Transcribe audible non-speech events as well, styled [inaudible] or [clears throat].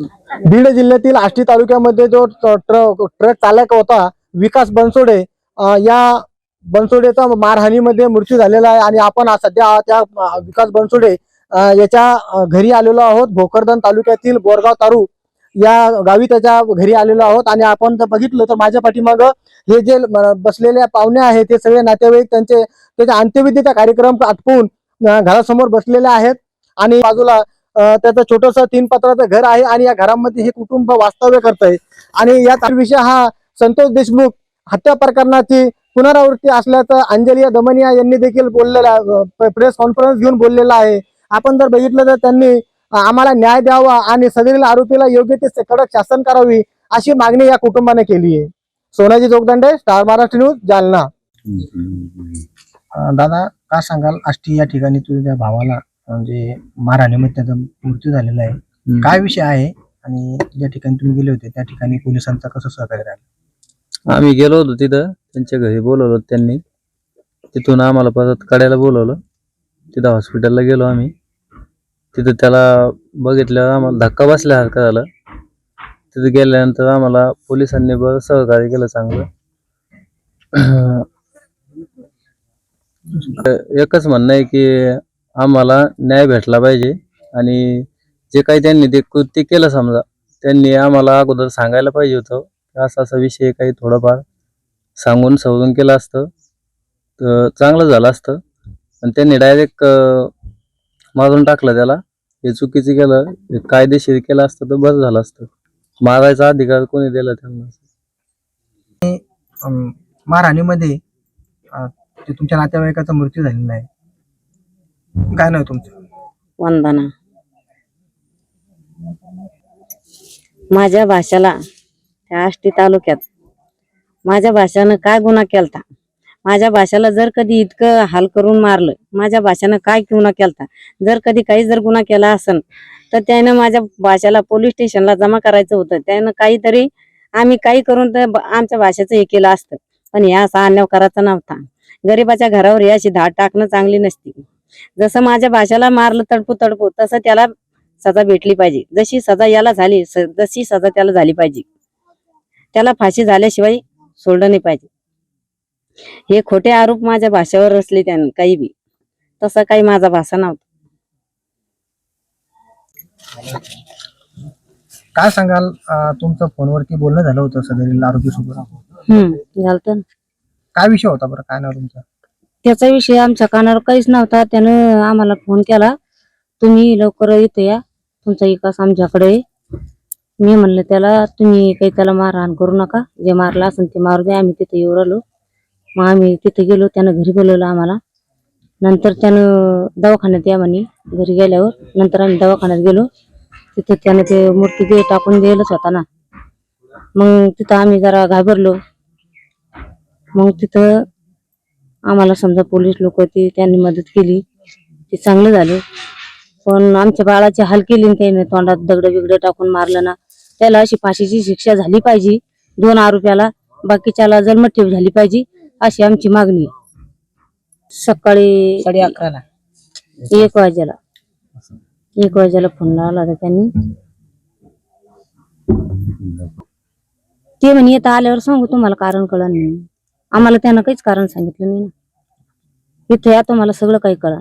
बीड जिल्ह्यातील आष्टी तालुक्यामध्ये जो ट्रक ट्रक चालक होता विकास बनसोडे या बनसोडेचा मारहाणीमध्ये मृत्यू झालेला आहे आणि आपण सध्या त्या विकास बनसोडे याच्या घरी आलेलो आहोत. भोकरदन तालुक्यातील बोरगाव तारू या गावी त्याच्या घरी आलेलो आहोत आणि आपण जर बघितलं तर माझ्या पाठीमागं हे जे बसलेल्या बसलेले पाहुणे आहेत ते सगळे नातेवाईक त्यांचे त्याच्या अंत्यविधीचा कार्यक्रम आटपून घरासमोर बसलेले आहेत. आणि बाजूला त्याचं छोटस तीन पत्राचं घर आहे आणि या घरामध्ये हे कुटुंब वास्तव्य करत आहे आणि याच विषय हा संतोष देशमुख हत्या प्रकरणाची पुनरावृत्ती असल्याचं अंजलिया दमनिया यांनी देखील बोललेला प्रेस कॉन्फरन्स घेऊन बोललेला आहे. आपण जर बघितलं तर त्यांनी आम्हाला न्याय द्यावा आणि सदरील आरोपीला योग्य ते कडक शासन करावी अशी मागणी या कुटुंबाने केली आहे. Sonaji Jogdande star Maharashtra news Jalna. दादा काय सांगाल? आष्टी या ठिकाणी तुझ्या भावाला म्हणजे मारहाणीमध्ये त्याचा मृत्यू झालेला आहे. काय विषय आहे? आणि ज्या ठिकाणी तुम्ही गेले होते त्या ठिकाणी पोलिसांचा कसं सहकार्य राहिलं? आम्ही गेलो होतो तिथं. त्यांच्या घरी बोलवलं होतं त्यांनी. तिथून आम्हाला परत कड्याला बोलवलं. तिथं हॉस्पिटलला गेलो आम्ही. तिथं त्याला बघितल्यावर आम्हाला धक्का बसल्यासारखं झालं. तिथं गेल्यानंतर आम्हाला पोलिसांनी बरं सहकार्य केलं चांगलं. [clears throat] एकच म्हणणं आहे की आम्हाला न्याय भेटला पाहिजे. आणि जे काही त्यांनी ते कृत्य केलं समजा त्यांनी आम्हाला अगोदर सांगायला पाहिजे होतं. असा असा विषय काही थोडंफार सांगून समजून केलं असतं. तर चांगलं झालं असतं. पण त्यांनी डायरेक्ट मारून टाकलं त्याला. हे चुकीचं केलं हे कायदेशीर केलं असतं तर बरं झालं असतं. मारायचा अधिकार कोणी दिला त्यांना? अं, मारहाणीमध्ये ते तुमच्या नातेवाईकाचा मृत्यू झालेला आहे. काय नाव तुमचं? वंदना. माझ्या भाषाला त्या आष्टी तालुक्यात माझ्या भाषानं काय गुन्हा केलता? माझ्या भाषाला जर कधी इतकं हाल करून मारलं माझ्या भाषानं काय गुन्हा केलता? जर कधी काही जर गुन्हा केला असन तर त्यानं माझ्या भाषाला पोलीस स्टेशनला जमा करायचं होतं. त्यानं काहीतरी आम्ही काही करून तर आमच्या भाषेचं हे केलं असतं. पण ह्या असा अन्याव करायचा नव्हता. गरीबाच्या घरावर ही अशी धाड टाकणं चांगली नसती. जसं माझ्या भाषाला मारलं तडपू तडपू तसं त्याला सजा भेटली पाहिजे. जशी सजा याला झाली जशी सजा त्याला झाली पाहिजे. त्याला फाशी झाल्याशिवाय सोडलं नाही पाहिजे. हे खोटे आरोप माझ्या भाषेवर असले त्यानं काही बी. तसा काही माझा भाषा नव्हता. काय सांगाल तुमचं फोनवरती बोलणं झालं होतं सदरील आरोपी सोबत? काय विषय होता बरं? काय नाव तुमचं? त्याचा विषय आमच्या कानावर काहीच नव्हता. त्यानं आम्हाला फोन केला. तुम्ही लवकर येते या. तुमचा विकास आमच्याकडे आहे. मी म्हणलं त्याला तुम्ही काही त्याला मारहाण करू नका. जे मारलं असेल ते मारू द्या आम्ही तिथे येऊ राहिलो. मग आम्ही तिथे गेलो. त्यानं घरी बोलवलं आम्हाला. नंतर त्यानं दवाखान्यात या म्हणे. घरी गेल्यावर नंतर आम्ही दवाखान्यात गेलो. तिथे त्यानं ते मूर्ती दे टाकून द्यायलाच होता ना. मग तिथं आम्ही जरा घाबरलो. मग तिथं आम्हाला समजा पोलीस लोक ती त्यांनी मदत केली. ते चांगलं झालं. पण आमच्या बाळाची हाल केली न त्याने तोंडात दगड बिगड टाकून मारलं ना. त्याला अशी फाशीची शिक्षा झाली पाहिजे. दोन आरोप्याला बाकीच्याला जन्मठेव झाली पाहिजे अशी आमची मागणी. सकाळी साडे अकराला. एक वाजेला. एक वाजेला फोन लावला होता त्यांनी. ते म्हणे येतं आल्यावर सांगू तुम्हाला कारण कळलं नाही. आम्हाला त्यानं काहीच कारण सांगितलं नाही ना. इथे या तुम्हाला सगळं काही कळलं.